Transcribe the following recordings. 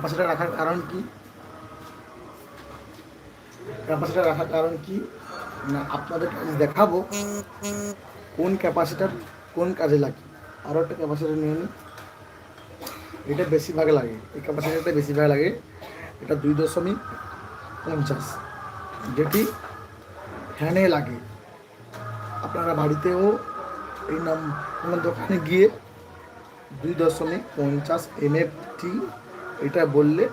Capacitor রাখার কারণ কি? ক্যাপাসিটার রাখার কারণ কি? না, আপনাদের দেখাবো কোন ক্যাপাসিটার কোন কাজে লাগে। আরও একটা ক্যাপাসিটার নিয়ে নিন এটা বেশিরভাগ লাগে। এই ক্যাপাসিটারটা বেশিরভাগ লাগে এটা দুই দশমিক পঞ্চাশ। যেটি ফ্যানে লাগে। আপনারা বাড়িতেও এই নাম কোনো দোকানে গিয়ে দুই দশমিক পঞ্চাশ এমএফটি এটা বললে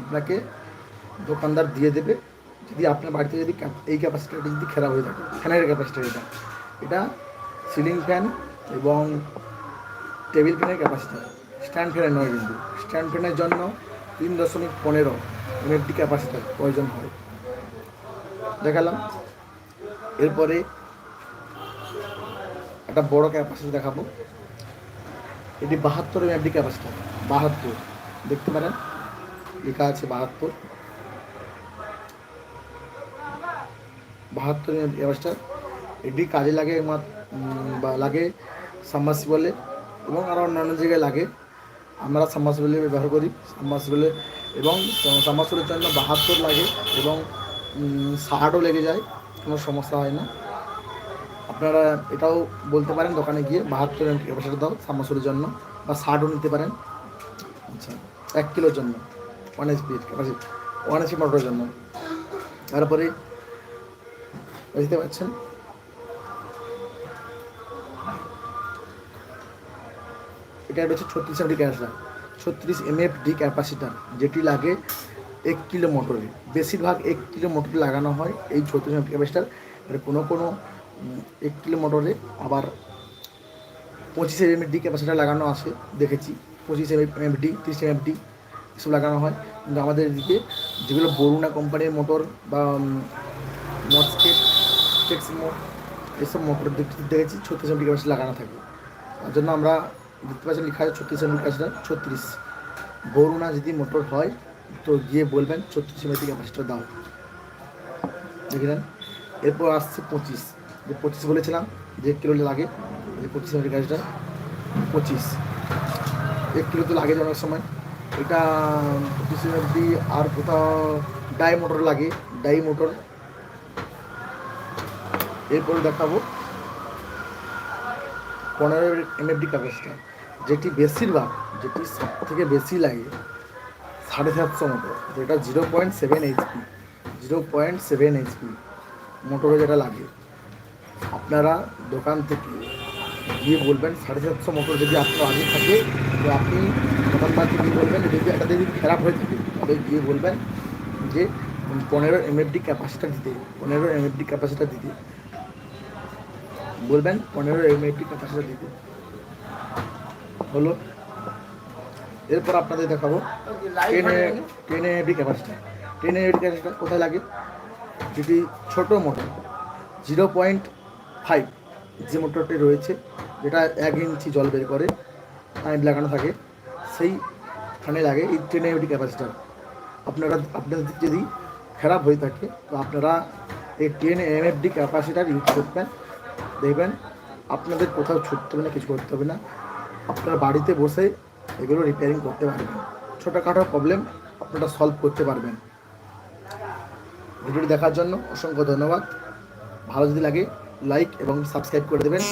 আপনাকে দোকানদার দিয়ে দেবে। যদি আপনার বাড়িতে যদি এই ক্যাপাসিটারটি যদি খারাপ হয়ে থাকে, ফ্যানের ক্যাপাসিটার এটা এটা সিলিং ফ্যান এবং টেবিল ফ্যানের ক্যাপাসিটার স্ট্যান্ড ফ্যানের নয় কিন্তু। স্ট্যান্ড ফ্যানের জন্য তিন দশমিক পনেরো এমএফটি ক্যাপাসিটার প্রয়োজন হয়। দেখালাম। এরপরে একটা বড় ক্যাপাসিটি দেখাবো। এটি বাহাত্তর এমএফডি ক্যাপাসিটার বাহাত্তর। দেখতে পারেন। লেখা আছে বাহাত্তর। বাহাত্তর ক্যাপাসিটার এটি কাজে লাগে বা লাগে সাবমার্সিবলে এবং আরও অন্যান্য জায়গায় লাগে। আমরা সাবমার্সিবলে ব্যবহার করি। সাবমার্সিবলে এবং সাবমার্সিবলের জন্য বাহাত্তর লাগে এবং ষাটও লেগে যায়। কোনো সমস্যা হয় না। আপনারা এটাও বলতে পারেন দোকানে গিয়ে বাহাত্তর ক্যাপাসিটি দাও সামাসুরের জন্য বা ষাটও নিতে পারেন। এক কিলোর জন্য ওয়ান এইচপির ক্যাপাসিটি ওয়ান এইচপি মোটরের জন্য। তারপরে, বুঝতে পারছেন? এটা হচ্ছে ছত্রিশ এমডি ক্যাপাসিটার ছত্রিশ এমএফ ডি ক্যাপাসিটার যেটি লাগে এক কিলো মোটরে। বেশিরভাগ এক কিলো মোটরে লাগানো হয় এই ছত্রিশ এমএফ ক্যাপাসিটার কোনো কোনো এক কিলো মোটরে আবার পঁচিশ এমএফ ডি ক্যাপাসিটার লাগানো আছে, দেখেছি। পঁচিশ এমএফ ডি তিরিশ ডি এসব লাগানো হয়। কিন্তু আমাদের এদিকে যেগুলো বরুণা কোম্পানির মোটর বা মস্কেট টেক্সিমো এসব মোটর দেখেছি, ছত্রিশ এমডি ক্যাপাসিটি লাগানো থাকে। তার জন্য আমরা দেখতে পাচ্ছি লেখা আছে ছত্রিশ এমডি ক্যাপাসিটার ছত্রিশ। বরুণা যদি মোটর হয়, তো গিয়ে বলবেন ছত্রিশ এমডি ক্যাপাসিটার দাও। দেখলেন এরপর আসছে পঁচিশ। যে পঁচিশ বলেছিলাম, যে কিলো লাগে পঁচিশ এমডি ক্যাপাসিটার পঁচিশ। এক কিলো তো লাগে অনেক সময়। এটা পঁচিশ আর কোথাও ডাই মোটর লাগে, ডাই মোটর। এরপরে দেখাবো পনেরো এমএফডি ক্যাপাসিটার যেটি বেশিরভাগ, যেটি সব থেকে বেশি লাগে, সাড়ে সাতশো মোটর যেটা zero point seven HP zero point seven HP মোটরে যেটা লাগে। আপনারা দোকান থেকে গিয়ে বলবেন সাড়ে সাতশো মোটর যদি আপনার আগে থাকে তো আপনি দোকানদারকে গিয়ে বলবেন যদি একটা যদি খারাপ হয়ে থাকে তবে গিয়ে বলবেন যে পনেরো এমএফডি ক্যাপাসিটার দিতে পনেরো এমএফডি ক্যাপাসিটার দিতে। বলবেন পনেরো এমএফডি ক্যাপাসিটার দিতে। হলো? এরপর আপনাদের দেখাবো টেনে ten MFD capacitor ten MFD capacitor কোথায় লাগে? যেটি ছোটো মোটর জিরো পয়েন্ট ফাইভ যে মোটরটি রয়েছে, যেটা এক ইঞ্চি জল বের করে পাইপ লাগানো থাকে, সেই খানে লাগে এই টেন এমএফডি ক্যাপাসিটার। আপনারা, আপনাদের যদি খারাপ হয়ে থাকে, তো আপনারা এই টেন এমএফডি ক্যাপাসিটার ইউজ করবেন, দেখবেন আপনাদের কোথাও ছুটতে হবে না, কিছু করতে হবে না। আপনারা বাড়িতে বসে এগুলো রিপেয়ারিং করতে পারবেন। ছোটোখাটো প্রবলেম আপনারা সলভ করতে পারবেন। ভিডিওটি দেখার জন্য অসংখ্য ধন্যবাদ। ভালো যদি লাগে লাইক এবং সাবস্ক্রাইব করে দেবেন।